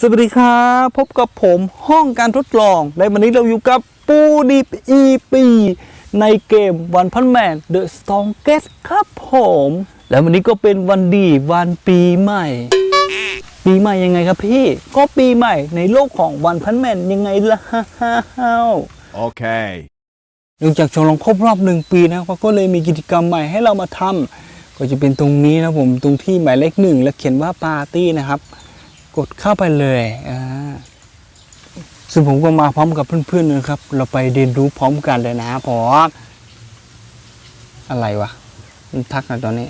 สวัสดีครับพบกับผมห้องการทดลองและวันนี้เราอยู่กับปูดิบอีปีในเกมวันพันแมนเดอะสตองเกสครับผม แล้ววันนี้ก็เป็นวันดีวันปีใหม่ ปีใหม่ยังไงครับพี่ ก็ปีใหม่ในโลกของวันพันแมนยังไงล่ะฮ่าฮ่าฮ่า Okay. เนื่องจากฉลองครบรอบหนึ่งปีนะครับก็เลยมีกิจกรรมใหม่ให้เรามาทำก็จะเป็นตรงนี้นะผมตรงที่หมายเลขหนึ่งและเขียนว่าปาร์ตี้นะครับ กดเข้าไปเลยอ่าซึ่งผมก็มาพร้อมกับเพื่อนๆนะครับ เราไปเรียนรู้พร้อมกันเลยนะพอมอะไรวะมันทักนะตอนนี้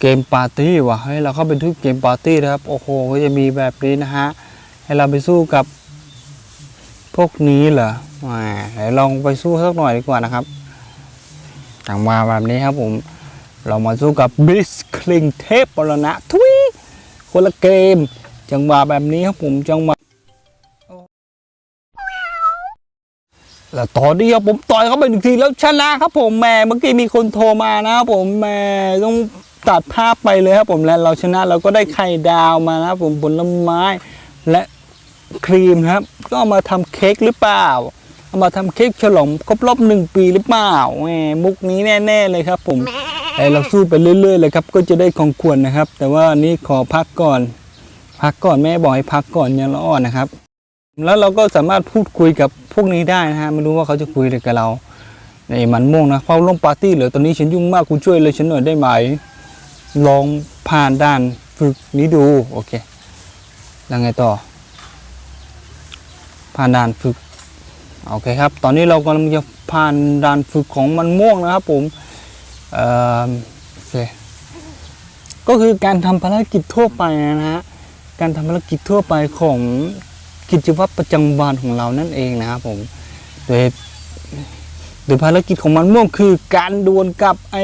เกมปาร์ตี้วะให้เราเข้าไปที่เกมปาร์ตี้นะครับ โอ้โหก็จะมีแบบนี้นะฮะ ให้เราไปสู้กับ พวกนี้เหรอแหมไหนลองไปสู้สักหน่อยดีกว่านะครับจังมาแบบนี้ครับผม เรามาสู้กับบิสคลิงเทพปรณะทุยคนละเกม จังหวะแบบนี้ครับผมจังหวะแล้วตอนนี้ครับผมต่อยเขาไปหนึ่งทีแล้วชนะครับผมแหม่เมื่อกี้มีคนโทรมานะครับผมแหม่ต้องตัดภาพไปเลยครับผมและเราชนะเราก็ได้ไข่ดาวมานะครับผมผลไม้และครีมครับ ก็เอามาทำเค้กหรือเปล่าเอามาทำเค้กฉลองครบรอบหนึ่งปีหรือเปล่าแหมมุกนี้แน่ ๆ เลยครับผมแเราสู้ไปเรื่อยๆเลยครับก็จะได้ของควรนะครับ แต่ว่านี้ขอพักก่อน พักก่อนแม่บอกให้พักก่อนยังละอ่อนนะครับ แล้วเราก็สามารถพูดคุยกับพวกนี้ได้นะฮะไม่รู้ว่าเขาจะคุยอะไรกับเราในมันม่วงนะเฝ้าร่มปาร์ตี้เหรอตอนนี้ฉันยุ่งมากคุณช่วยเลยฉันหน่อยได้ไหมลองผ่านด่านฝึกนี้ดูโอเคแล้วไงต่อ ผ่านด่านฝึกโอเคครับ ตอนนี้เรากำลังจะผ่านด่านฝึกของมันม่วงนะครับ ผม ก็คือการทำภารกิจทั่วไปนะฮะ การทำภารกิจทั่วไปของกิจวัตรประจำวันของเรานั่นเองนะครับผม โดยโดยภารกิจของมันม่วงคือการดวลกับไอ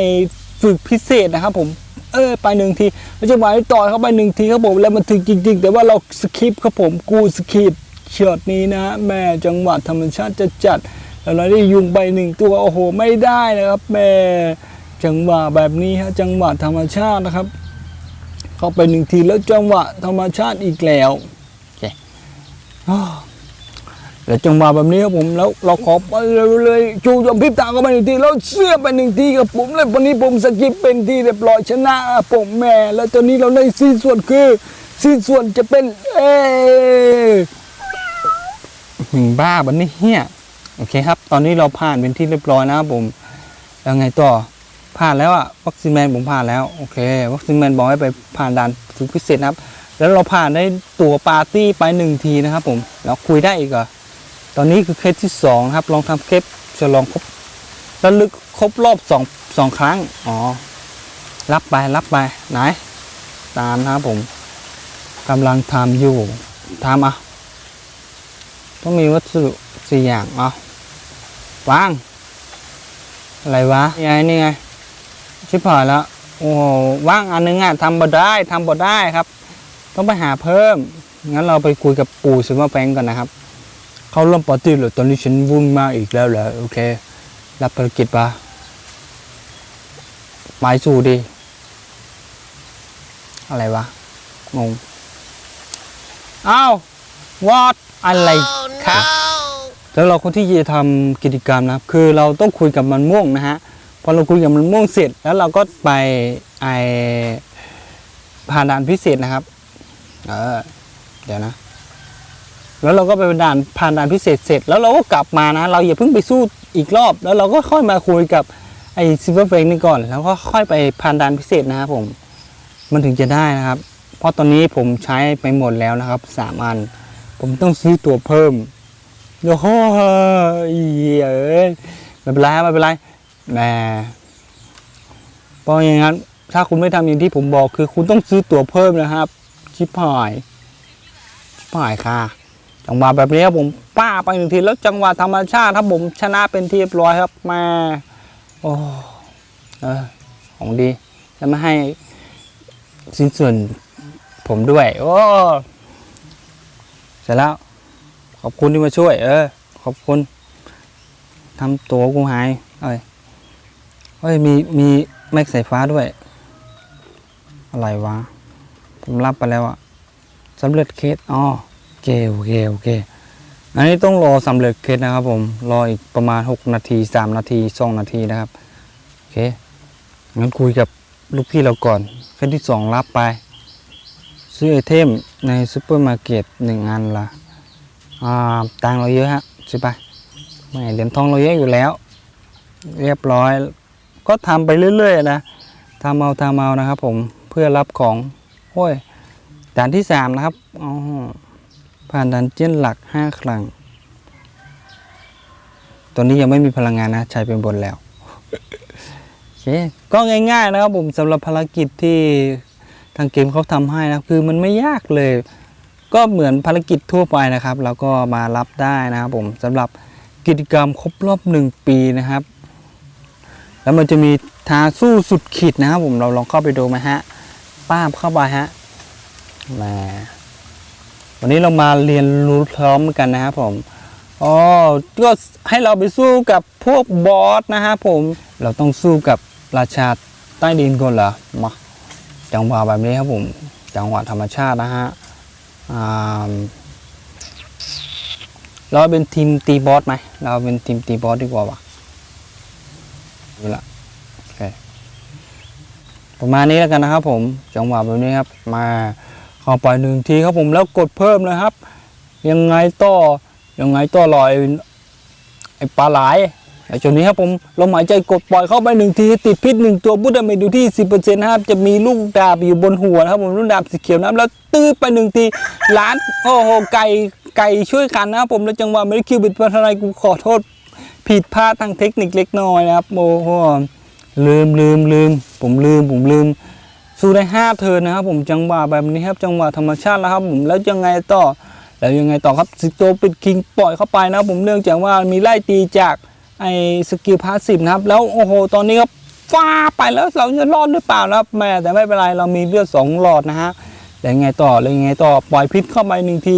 ฝึกพิเศษนะครับผม เออไปหนึ่งทีแล้วจังหวะที่ต่อยเข้าไปหนึ่งทีครับผมแล้วมันถึงจริง ๆ แต่ว่าเราสคิปครับผมกูสคิปช็อตนี้นะฮะแม่จังหวะธรรมชาติจะจัดแล้วเราได้ยุงไปหนึ่งตัวโอ้โหไม่ได้นะครับแม่ จังหวะแบบนี้ฮะจังหวะธรรมชาตินะครับ เข้าไปหนึ่งทีแล้วจังหวะธรรมชาติอีกแล้วโอเคแล้วจังหวะแบบนี้ครับผมแล้วเราขอไปเลยจูจมพิบตาเข้าไปหนึ่งทีแล้วเสื้อไปหนึ่งทีกับผมเลยวันนี้ผมสกิปเป็นทีเรียบร้อยชนะผมแม่ แล้วตอนนี้เราได้สิ้นส่วนคือสิ้นส่วนจะเป็น เอหึงบ้าบันนี่เฮียโอเคครับ ตอนนี้เราผ่านเป็นที่เรียบร้อยนะครับผม แล้วไงต่อ ผ่านแล้วอะวัคซีนแมนผมผ่านแล้วโอเควัคซีนแมนบอกให้ไปผ่านด่านฝึกพิเศษนะครับ แล้วเราผ่านได้ตั๋วปาร์ตี้ไปหนึ่งทีนะครับ ผมแล้วคุยได้อีกเหรอตอนนี้คือเคสที่สองครับลองทำเคสจะลองครบแล้วลึกครบรอบสองสองครั้งอ๋อรับไปรับไปไหน ตามนะครับผมกำลังทำอยู่ทำอะต้องมีวัสดุสี่อย่างเอาวาง อะไรวะยังไง นี่ไง ชิบหายแล้วโอ้โหว่างอันนึงอะทำบ่ได้ทำบ่ได้ครับ ต้องไปหาเพิ่ม งั้นเราไปคุยกับปู่ซิมาแปงก่อนนะครับ เขาเริ่มปาร์ตี้เหรอตอนนี้ฉันวุ่นมากอีกแล้วเหรอโอเค รับภารกิจปะไปสู่ดิอะไรวะ งง อ้าววอดอะไรครับแล้วเราคนที่จะทำกิจกรรมนะครับ คือเราต้องคุยกับมันม่วงนะฮะ พอเราคุยกับมันม่วงเสร็จ แล้วเราก็ไปไอผ่านด่านพิเศษนะครับ เออ เดี๋ยวนะ แล้วเราก็ไปด่านผ่านด่านพิเศษเสร็จ แล้วเราก็กลับมานะ เราอย่าเพิ่งไปสู้อีกรอบ แล้วเราก็ค่อยมาคุยกับไอซิลเวอร์เฟงนี่ก่อน แล้วก็ค่อยไปผ่านด่านพิเศษนะครับผม มันถึงจะได้นะครับ เพราะตอนนี้ผมใช้ไปหมดแล้วนะครับสามอัน ผมต้องซื้อตัวเพิ่มโอ้โหเอ้ยไม่เป็นไรไม่เป็นไร แหมเพราะอย่างนั้น ถ้าคุณไม่ทำอย่างที่ผมบอกคือ คุณต้องซื้อตั๋วเพิ่มนะครับ ชิบหายชิบหายค่ะ จังหวะแบบนี้ครับผมป้าไปหนึ่งทีแล้วจังหวะธรรมชาติครับผมชนะเป็นที่เรียบร้อยครับแมาโอ้เออของดีแล้วมาให้สิ้นส่วนผมด้วย โอ้เสร็จแล้ว ขอบคุณที่มาช่วย เออ ขอบคุณทำตัวกูหาย เอ้ย เฮ้ยมีมีแม็กสายฟ้าด้วย อะไรวะ ผมรับไปแล้วอะสำเร็จเคสอ๋อโอเคโอเคโอเคอันนี้ต้องรอสำเร็จเคสนะครับผม รออีกประมาณ 6 นาที 3 นาที 2 นาทีนะครับ โอเค งั้นคุยกับลูกพี่เราก่อนเคสที่ 2 รับไป ซื้อไอเทมในซูเปอร์มาร์เก็ตหนึ่งอันละอ่าตังเราเยอะฮะใช่ปะไม่เหรียญทองเราเยอะอยู่แล้ว เรียบร้อย ก็ทำไปเรื่อยๆนะทำเอาทำเอานะครับ ผมเพื่อรับของโอ้ยด่านที่สามนะครับอ๋อผ่านดันเจียนหลักห้าครั้งตัวนี้ยังไม่มีพลังงานนะใช้เป็นบนแล้วโอเคก็ง่าย ๆ นะครับผมสำหรับภารกิจที่ทางเกมเขาทำให้นะคือมันไม่ยากเลย ก็เหมือนภารกิจทั่วไปนะครับเราก็มารับได้นะครับผมสำหรับกิจกรรมครบรอบหนึ่งปีนะครับ แล้วมันจะมีทาสู้สุดขีดนะครับผมเราลองเข้าไปดูไหมฮะป้าบเข้าไปฮะมาวันนี้เรามาเรียนรู้พร้อมกันนะครับผมอ๋อก็ให้เราไปสู้กับพวกบอสนะครับผมเราต้องสู้กับราชาใต้ดินก่อนเหรอมาจังหวะแบบนี้ครับผมจังหวะธรรมชาตินะฮะเราเป็นทีมตีบอสไหมเราเป็นทีมตีบอสดีกว่าวะ ดูละโอเคประมาณนี้แล้วกันนะครับ ผมจังหวะแบบนี้ครับ มาเข้าไปหนึ่งทีครับผมแล้วกดเพิ่มนะครับ ยังไงต่อยังไงต่อลอยไอ้ปลาไหลไอ้จุดนี้ครับผมลมหายใจกดปล่อยเข้าไปหนึ่งทีติดพิษหนึ่งตัวพุทธเมดูที่สิบเปอร์เซ็นต์ครับจะมีลูกดาบอยู่บนหัวนะครับผมลูกดาบสีเขียวนะครับแล้วตื้อไปหนึ่งทีล้านโอ้โหไก่ไก่ช่วยกันนะครับผมแล้วจังหวะไม่ได้คิวบิดพัฒนากูขอโทษ ผิดพลาดทางเทคนิคเล็กน้อยนะครับโอ้โหลืมลืมลืมผมลืมผมลืม สู้ได้ห้าเทิร์นนะครับ ผมจังหวะแบบนี้ครับจังหวะธรรมชาติแล้วครับ ผมแล้วยังไงต่อแล้วยังไงต่อครับสิโตปิดคิงปล่อยเข้าไปนะครับผมเนื่องจากว่ามีไล่ตีจากไอ้สกิลพาสซีฟนะครับ แล้วโอ้โหตอนนี้ครับฟ้าไปแล้วเราจะรอดหรือเปล่านะครับแม่แต่ไม่เป็นไรเรามีเลือดสองหลอดนะฮะแล้วยังไงต่อแล้วยังไงต่อปล่อยพิษเข้าไปหนึ่งที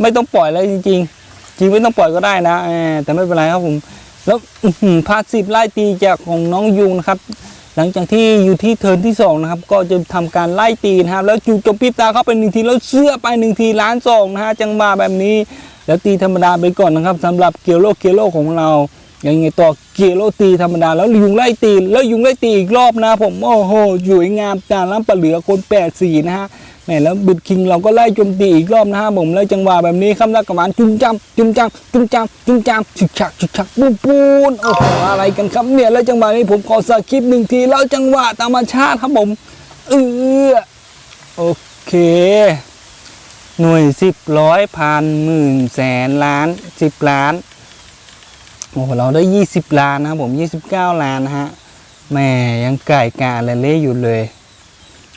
ไม่ต้องปล่อยแล้วจริง ๆ จริงไม่ต้องปล่อยก็ได้นะแต่ไม่เป็นไรครับผม แล้วพาสิบไล่ตีจากของน้องยุงนะครับ หลังจากที่อยู่ที่เทิร์นที่สองนะครับ ก็จะทำการไล่ตีนะครับ แล้วจูจบพริบตาเข้าไปหนึ่งทีแล้วเสื้อไปหนึ่งทีล้านสองนะฮะจังหวะแบบนี้ แล้วตีธรรมดาไปก่อนนะครับสำหรับเกียวโลเกียวโลของเรายังไงต่อเกียวโลตีธรรมดาแล้วยุงไล่ตีแล้วยุงไล่ตีอีกรอบนะผมโอ้โหสวยงามการล้ำปะเหลือคนแปดสี่นะฮะ แม่แล้วบิดคิงเราก็ไล่โจมตีอีกรอบนะฮะผมแล้วจังหวะแบบนี้ครับแล้วกับมันจุ้มจ้ำจุ้มจ้ำจุ้มจ้ำจุ้มจ้ำฉึกฉักฉึกฉักปูนปูนโอ้โหอะไรกันครับเนี่ยแล้วจังหวะนี้ผมขอสคริปหนึ่งทีแล้วจังหวะธรรมชาติครับผมเออโอเค หน่วยสิบร้อยพันหมื่นแสนล้านสิบล้านโอ้โหเราได้ยี่สิบล้านนะครับผมยี่สิบเก้าล้านนะฮะแหม่ยังไก่กาและเละอยู่เลย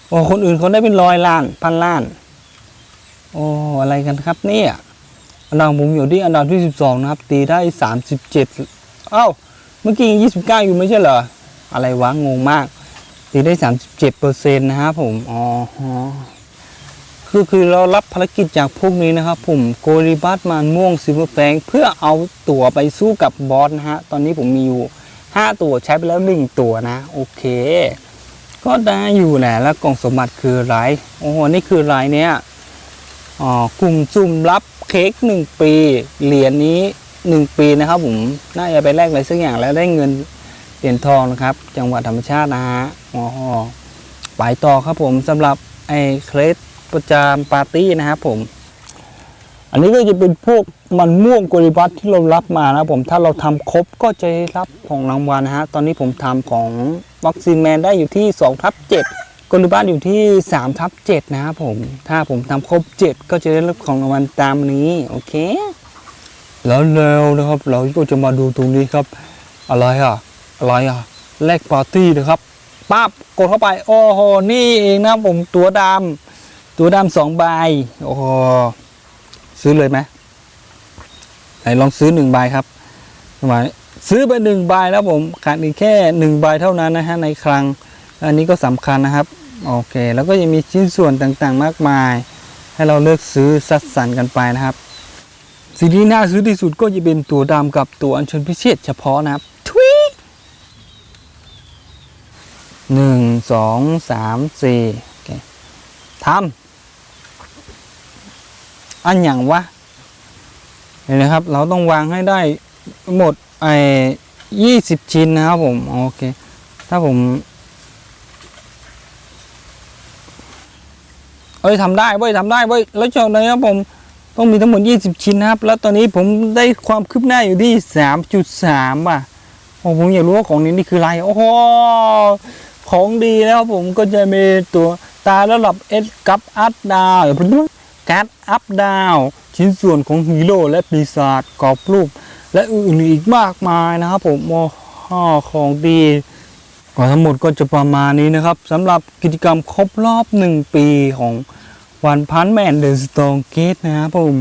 โอ้คนอื่นเขาได้เป็นร้อยล้านพันล้าน โอ้อะไรกันครับเนี่ยอันดับผมอยู่ที่อันดับที่สิบสองนะครับ ตีได้สามสิบเจ็ดเอ้าเมื่อกี้ยี่สิบเก้าอยู่ไม่ใช่เหรออะไรวะงงมาก ตีได้สามสิบเจ็ดเปอร์เซ็นต์นะครับผมอ๋อคือคือเรารับภารกิจจากพวกนี้นะครับผมโกริบัตมานม่วงซิลเวอร์แฟงเพื่อเอาตั๋วไปสู้กับบอสนะฮะ ตอนนี้ผมมีอยู่ห้าตัวใช้ไปแล้วหนึ่งตัวนะ โอเค ก็ได้อยู่แหละแล้วกล่องสมบัติคือไรโอ้โหนี่คือไรเนี่ยอ๋อกลุ่มจุ่มรับเค้กหนึ่งปี เหรียญนี้หนึ่งปีนะครับผมน่าจะไปแลกอะไรสักอย่างแล้วได้เงินเหรียญทองนะครับ จังหวัดธรรมชาตินะฮะอ๋อไปต่อครับผมสำหรับไอ้เครสประจำปาร์ตี้นะครับผม อันนี้ก็จะเป็นพวกมันม่วงกริบัตที่เรารับมานะครับผมถ้าเราทำครบก็จะได้รับของรางวัลนะฮะตอนนี้ผมทำของวัคซีนแมนได้อยู่ที่2ทับ7กริบัตอยู่ที่3ทับ7นะครับผมถ้าผมทำครบ 7 ก็จะได้รับของรางวัลตามนี้โอเค แล้วเร็วนะครับ เราก็จะมาดูตรงนี้ครับ อะไรอะอะไรอะแลกปาร์ตี้นะครับปั๊บกดเข้าไปโอ้โหนี่เองนะผมตัวดำตัวดำสองใบโอ้โห ซื้อเลยไหมไหนลองซื้อหนึ่งใบครับหมายซื้อไปหนึ่งใบแล้วผมขาดอีกแค่หนึ่งใบเท่านั้นนะฮะในคลังอันนี้ก็สำคัญนะครับ โอเค แล้วก็ยังมีชิ้นส่วนต่างๆ มากมาย ให้เราเลือกซื้อสัดสันกันไปนะครับสิ่งที่น่าซื้อที่สุดก็จะเป็นตัวดำกับตัวอัญชิญพิเศษเฉพาะนะครับทวีหนึ่งสองสามสี่ทำ อันอย่างวะเห็นไหมครับ เราต้องวางให้ได้หมดไอ้ยี่สิบชิ้นนะครับผมโอเค ถ้าผมเอ้ยทำได้เว้ยทำได้เว้ยแล้วเจ้ากนั้นครับผมต้องมีทั้งหมด 20 ชิ้นนะครับ แล้วตอนนี้ผมได้ความคืบหน้าอยู่ที่ 3.3 ว่ะโอ้ผมอยากรู้ว่าของนี้นี่คืออะไร โอ้โห ของดีแล้วผมก็จะมีตัวตาระดับ S กับอัพดาว การ์ดอัพดาวชิ้นส่วนของฮีโร่และปีศาจกรอบรูป และอื่นอีกมากมายนะครับ ผมโอ้โหของดีก็ทั้งหมดก็จะประมาณนี้นะครับสำหรับกิจกรรมครบรอบ 1 ปีของวันพันแมนเดอะสตองเกตนะครับผม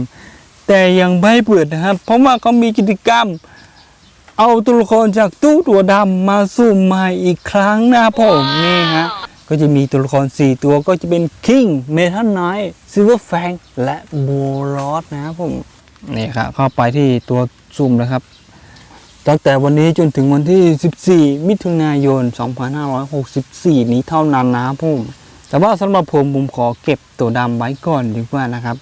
แต่ยังไม่เปิดนะครับ เพราะว่าเขามีกิจกรรม เอาตัวละครจากตู้ตัวดำมาสุ่มใหม่อีกครั้งนะครับผมนี่ฮะ ก็จะมีตัวละคร 4 ตัวก็จะเป็นคิงเมทัลไนท์ซิลเวอร์แฟงและโบลอสนะครับผมนี่ครับเข้าไปที่ตัวสุ่มนะครับ ตั้งแต่วันนี้จนถึงวันที่ 14 มิถุนายน 2564 นี้เท่านั้นนะครับผมแต่ว่าสำหรับผมผมขอเก็บตัวดำไว้ก่อนดีกว่านะครับ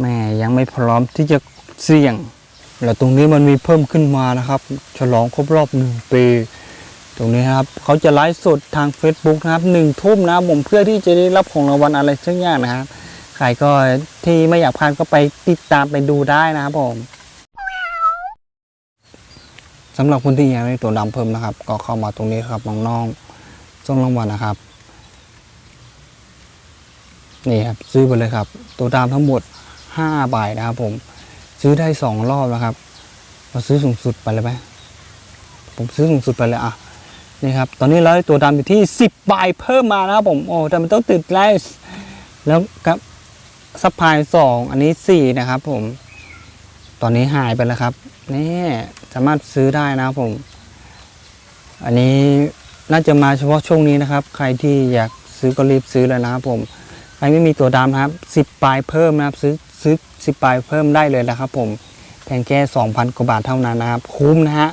แม่ยังไม่พร้อมที่จะเสี่ยง แล้วตรงนี้มันมีเพิ่มขึ้นมานะครับ ฉลองครบรอบหนึ่งปี ตรงนี้ครับเขาจะไลฟ์สดทาง Facebook นะครับหนึ่งทุ่มนะครับผมเพื่อที่จะได้รับของรางวัลอะไรสักอย่างนะครับใครก็ที่ไม่อยากพลาดก็ไปติดตามไปดูได้นะครับผมสำหรับคนที่อยากได้ตัวดำเพิ่มนะครับ ก็เข้ามาตรงนี้ครับน้องๆส่งรางวัลนะครับนี่ครับซื้อไปเลยครับ ตัวดามทั้งหมด5ใบนะครับผมซื้อได้สองรอบนะครับเราซื้อสูงสุดไปเลยไหมผมซื้อสูงสุดไปเลยอะ นี่ครับ ตอนนี้เราได้ตัวดำอยู่ที่ 10ใบเพิ่มมานะครับผม โอ้แต่มันต้องติดไลท์แล้วกับซัพพายสองอันนี้สี่นะครับผม ตอนนี้หายไปแล้วครับ นี่สามารถซื้อได้นะครับผม อันนี้น่าจะมาเฉพาะช่วงนี้นะครับ ใครที่อยากซื้อก็รีบซื้อเลยนะครับผม ใครไม่มีตัวดำครับสิบปลายเพิ่มนะครับ ซื้อซื้อสิบปลายเพิ่มได้เลยนะครับผมเพียงแค่สองพันกว่าบาทเท่านั้นนะครับ คุ้มนะฮะ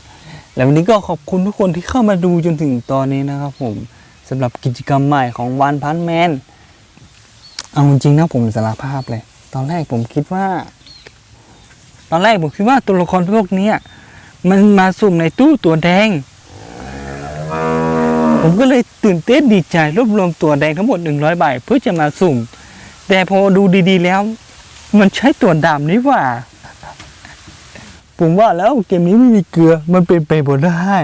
แล้ววันนี้ก็ขอบคุณทุกคนที่เข้ามาดูจนถึงตอนนี้นะครับผมสำหรับกิจกรรมใหม่ของวันพันแมนเอาจริงนะผมสารภาพเลย ตอนแรกผมคิดว่า ตอนแรกผมคิดว่าตัวละครพวกนี้มันมาสุ่มในตู้ตัวแดง ผมก็เลยตื่นเต้นดีใจรวบรวมตัวแดงทั้งหมด 100 ใบเพื่อจะมาสุ่ม แต่พอดูดีๆแล้ว มันใช้ตัวดำนี่ว่า ผมว่าแล้วเกมนี้ไม่มีเกลือมันเป็นไปบ่ได้